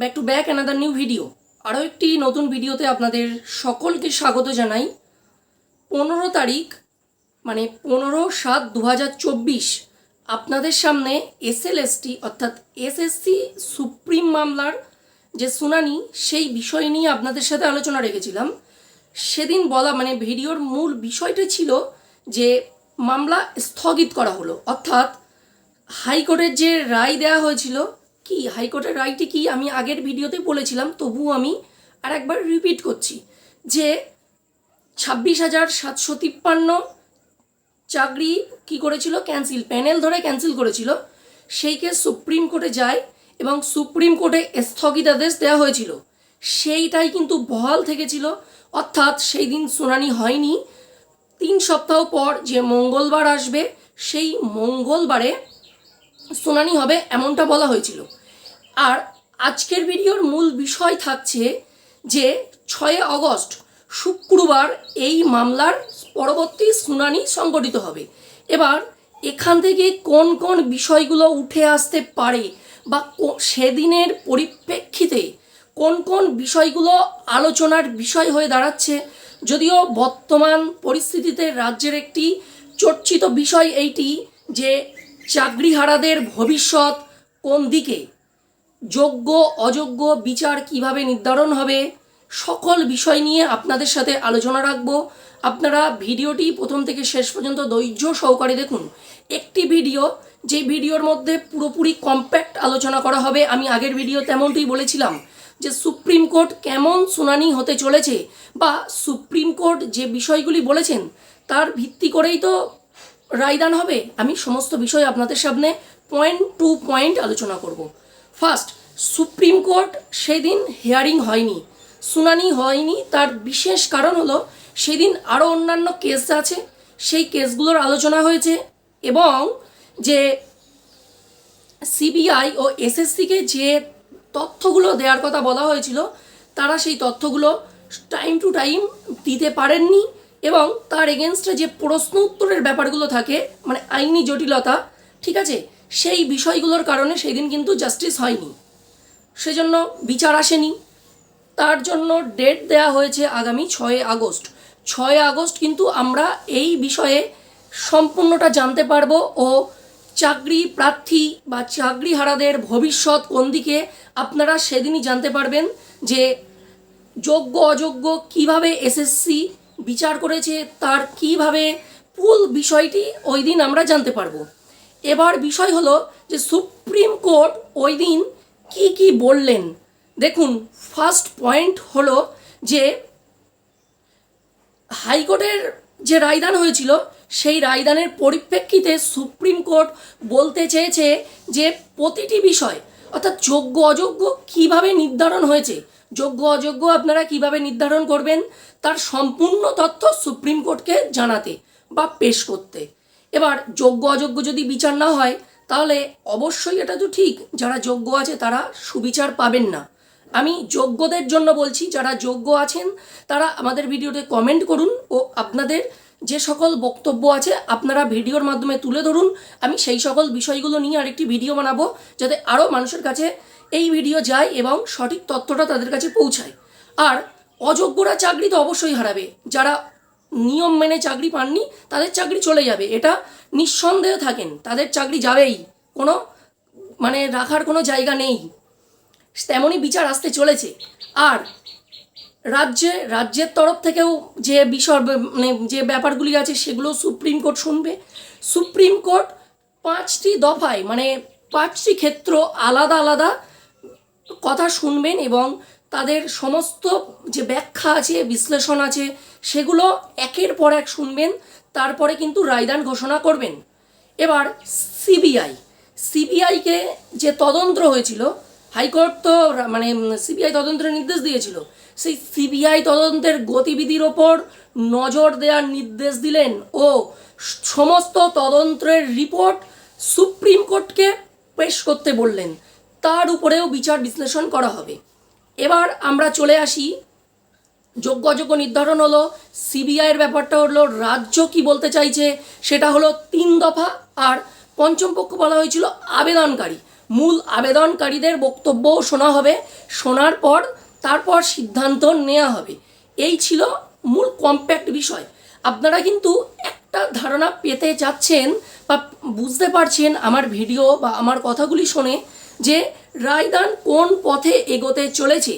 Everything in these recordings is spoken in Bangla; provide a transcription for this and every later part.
Back to back another new video আরও একটি নতুন ভিডিওতে আপনাদের সকলকে স্বাগত জানাই। পনেরো তারিখ মানে পনেরো সাত দু আপনাদের সামনে এসএলএসটি অর্থাৎ এসএসসি সুপ্রিম মামলার যে শুনানি, সেই বিষয় নিয়ে আপনাদের সাথে আলোচনা রেখেছিলাম। সেদিন বলা মানে ভিডিওর মূল বিষয়টা ছিল যে মামলা স্থগিত করা হলো। অর্থাৎ হাইকোর্টের যে রায় দেওয়া হয়েছিল কি? হাইকোর্টের রায়টি কি? আমি আগের ভিডিওতে বলেছিলাম, তবুও আমি আর একবার রিপিট করছি যে ছাব্বিশ হাজার সাতশো তিপ্পান্ন চাকরি কি করেছিল? ক্যান্সেল প্যানেল ধরে ক্যান্সেল করেছিল। সেই কেস সুপ্রিম কোর্টে যায় এবং সুপ্রিম কোর্টে স্থগিতাদেশ দেওয়া হয়েছিল। সেইটাই কিন্তু বহাল থেকেছিল। অর্থাৎ সেই দিন শুনানি হয়নি। তিন সপ্তাহ পর যে মঙ্গলবার আসবে, সেই মঙ্গলবারে শুনানি হবে এমনটা বলা হয়েছিল। আর আজকের ভিডিওর মূল বিষয় থাকছে যে ছয় অগস্ট শুক্রবার এই মামলার পরবর্তী শুনানি সংগঠিত হবে। এবার এখান থেকে কোন কোন বিষয়গুলো উঠে আসতে পারে বা সেদিনের পরিপ্রেক্ষিতে কোন কোন বিষয়গুলো আলোচনার বিষয় হয়ে দাঁড়াচ্ছে, যদিও বর্তমান পরিস্থিতিতে রাজ্যের একটি চর্চিত বিষয় এইটি যে চাকরিহারাদের ভবিষ্যৎ কোন দিকে যোগ্য, অযোগ্য, বিচার কীভাবে নির্ধারণ হবে, সকল বিষয় নিয়ে আপনাদের সাথে আলোচনা রাখব। আপনারা ভিডিওটি প্রথম থেকে শেষ পর্যন্ত ধৈর্য সহকারে দেখুন। একটি ভিডিও, যে ভিডিওর মধ্যে পুরোপুরি কম্প্যাক্ট আলোচনা করা হবে, আমি আগের ভিডিও তেমনটি বলেছিলাম যে সুপ্রিম কোর্ট কেমন শুনানি হতে চলেছে বা সুপ্রিম কোর্ট যে বিষয়গুলি বলেছেন, তার ভিত্তি করেই তো রায়দান হবে। আমি সমস্ত বিষয় আপনাদের সামনে পয়েন্ট টু পয়েন্ট আলোচনা করব। ফার্স্ট সুপ্রিম কোর্ট সেদিন হিয়ারিং হয়নি। শুনানি হয়নি, তার বিশেষ কারণ হলো সেদিন আরও অন্যান্য কেস আছে, সেই কেসগুলোর আলোচনা হয়েছে এবং যে সিবিআই ও এসএসসিকে যে তথ্যগুলো দেওয়ার কথা বলা হয়েছিল, তারা সেই তথ্যগুলো টাইম টু টাইম দিতে পারেননি এবং তার এগেনস্টে যে প্রশ্ন উত্তরের ব্যাপারগুলো থাকে মানে আইনি জটিলতা, ঠিক আছে? সেই বিষয়গুলোর কারণে সেই দিন কিন্তু জাস্টিস হয়নি। সেজন্য বিচার আসেনি। তার জন্য ডেট দেয়া হয়েছে আগামী ছয় আগস্ট। ছয় আগস্ট কিন্তু আমরা এই বিষয়ে সম্পূর্ণটা জানতে পারব ও চাকরি প্রার্থী বা চাকরিহারাদের ভবিষ্যৎ কোন দিকে আপনারা সেদিনই জানতে পারবেন যে যোগ্য, অযোগ্য কীভাবে এসএসসি বিচার করেছে, তার কীভাবে পুল বিষয়টি ওই দিন আমরা জানতে পারব। এবার বিষয় হলো যে সুপ্রিম কোর্ট ওই দিন কি কি বললেন? দেখুন ফার্স্ট পয়েন্ট হলো যে হাইকোর্টের যে রায়দান হয়েছিল, সেই রায়দানের পরিপ্রেক্ষিতে সুপ্রিম কোর্ট বলতে চেয়েছে যে প্রতিটি বিষয়, অর্থাৎ যোগ্য অযোগ্য কীভাবে নির্ধারণ হয়েছে, যোগ্য অযোগ্য আপনারা কীভাবে নির্ধারণ করবেন, তার সম্পূর্ণ তথ্য সুপ্রিম কোর্টকে জানাতে বা পেশ করতে। এবার যোগ্য অযোগ্য যদি বিচার না হয়, তাহলে অবশ্যই এটা তো ঠিক, যারা যোগ্য আছে তারা সুবিচার পাবেন না। আমি যোগ্যদের জন্য বলছি, যারা যোগ্য আছেন, তারা আমাদের ভিডিওতে কমেন্ট করুন ও আপনাদের যে সকল বক্তব্য আছে, আপনারা ভিডিওর মাধ্যমে তুলে ধরুন। আমি সেই সকল বিষয়গুলো নিয়ে আরেকটি ভিডিও বানাবো, যাতে আরও মানুষের কাছে এই ভিডিও যায় এবং সঠিক তথ্যটা তাদের কাছে পৌঁছায়। আর অযোগ্যরা চাকরি তো অবশ্যই হারাবে, যারা নিয়ম মেনে চাকরি পাননি, তাদের চাকরি চলে যাবে। এটা নিঃসন্দেহে থাকেন, তাদের চাকরি যাবেই। কোনো মানে রাখার কোনো জায়গা নেই। তেমনই বিচার আসতে চলেছে। আর রাজ্যে, রাজ্যের তরফ থেকেও যে বিষয় মানে যে ব্যাপারগুলি আছে সেগুলো সুপ্রিম কোর্ট শুনবে। সুপ্রিম কোর্ট পাঁচটি দফায় মানে পাঁচটি ক্ষেত্র আলাদা আলাদা কথা শুনবেন এবং তাদের সমস্ত যে ব্যাখ্যা আছে, বিশ্লেষণ আছে সেগুলো একের পর এক শুনবেন, তারপরে কিন্তু রায়দান ঘোষণা করবেন। এবার সিবিআই। সিবিআইকে যে তদন্ত হয়েছিল, হাইকোর্ট তো মানে সিবিআই তদন্তের নির্দেশ দিয়েছিল। সেই সিবিআই তদন্তের গতিবিধির ওপর নজর দেওয়ার নির্দেশ দিলেন ও সমস্ত তদন্তের রিপোর্ট সুপ্রিম কোর্টকে পেশ করতে বললেন। তার উপরেও বিচার বিশ্লেষণ করা হবে। এবার আমরা চলে আসি যোগ্য অযোগ্য নির্ধারণ হলো সিবিআইয়ের ব্যাপারটা হলো, রাজ্য কি বলতে চাইছে, সেটা হলো তিন দফা, আর পঞ্চম পক্ষ বলা হয়েছিল আবেদনকারী। মূল আবেদনকারীদের বক্তব্যও শোনা হবে, শোনার পর তারপর সিদ্ধান্ত নেওয়া হবে। এই ছিল মূল কম্প্যাক্ট বিষয়। আপনারা কিন্তু একটা ধারণা পেতে যাচ্ছেন বা বুঝতে পারছেন আমার ভিডিও বা আমার কথাগুলি শুনে যে রায়দান কোন পথে এগোতে চলেছে।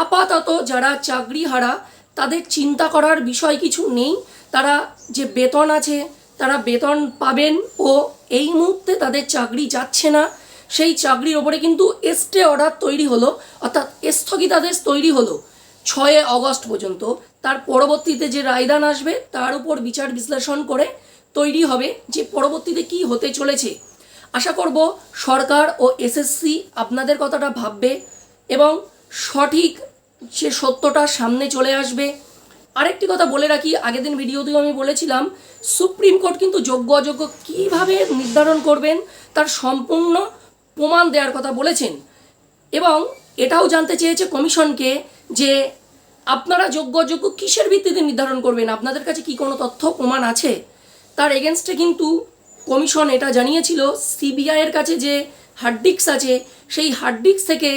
আপাতত যারা চাকরি হারা তাদের চিন্তা করার বিষয় কিছু নেই। তারা যে বেতন আছে, তারা বেতন পাবেন ও এই মুহূর্তে তাদের চাকরি যাচ্ছে না। সেই চাকরির ওপরে কিন্তু এস্টে অর্ডার তৈরি হলো, অর্থাৎ স্থগিতাদেশ তৈরি হলো ছয়ে অগস্ট পর্যন্ত। তার পরবর্তীতে যে রায়দান আসবে, তার উপর বিচার বিশ্লেষণ করে তৈরি হবে যে পরবর্তীতে কি হতে চলেছে। আশা করব সরকার ও এসএসসি আপনাদের কথাটা ভাববে এবং সঠিক সে সত্যটা সামনে চলে আসবে। আরেকটি কথা বলে রাখি, আগের দিন ভিডিওতেও আমি বলেছিলাম, সুপ্রিম কোর্ট কিন্তু যোগ্য অযোগ্য কীভাবে নির্ধারণ করবেন, তার সম্পূর্ণ প্রমাণ দেওয়ার কথা বলেছেন। এবং এটাও জানতে চেয়েছে কমিশনকে যে আপনারা যোগ্য অযোগ্য কিসের ভিত্তিতে নির্ধারণ করবেন, আপনাদের কাছে কি কোনো তথ্য, প্রমাণ আছে? তার এগেনস্টে কিন্তু কমিশন এটা জানিয়েছিল, সিবিআইয়ের কাছে যে হার্ড ডিস্ক আছে, সেই হার্ড ডিস্ক থেকে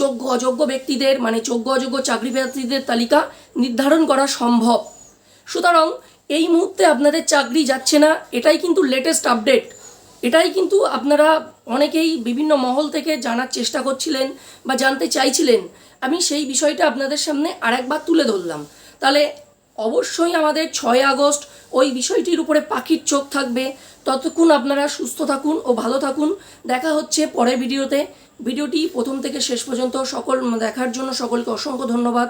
যোগ্য অযোগ্য ব্যক্তিদের মানে যোগ্য অযোগ্য চাকরি প্রার্থীদের তালিকা নির্ধারণ করা সম্ভব। সুতরাং এই মুহূর্তে আপনাদের চাকরি যাচ্ছে না, এটাই কিন্তু লেটেস্ট আপডেট এটাই কিন্তু আপনারা অনেকেই বিভিন্ন মহল থেকে জানার চেষ্টা করছিলেন বা জানতে চাইছিলেন। আমি সেই বিষয়টা আপনাদের সামনে আরেকবার তুলে ধরলাম। তাহলে অবশ্যই আমাদের ছয় আগস্ট ওই বিষয়টির উপরে পাখির চোখ থাকবে। ততক্ষণ আপনারা সুস্থ থাকুন ও ভালো থাকুন। দেখা হচ্ছে পরের ভিডিওতে। ভিডিওটি প্রথম থেকে শেষ পর্যন্ত সকল দেখার জন্য সকলকে অসংখ্য ধন্যবাদ।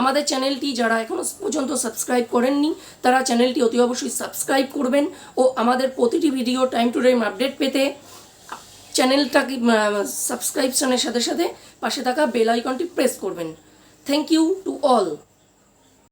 আমাদের চ্যানেলটি যারা এখনও পর্যন্ত সাবস্ক্রাইব করেননি, তারা চ্যানেলটি অতি অবশ্যই সাবস্ক্রাইব করবেন ও আমাদের প্রতিটি video time to time update পেতে চ্যানেলটাকে সাবস্ক্রিপশনের সাথে সাথে পাশে থাকা বেল আইকনটি প্রেস করবেন। Thank you to all.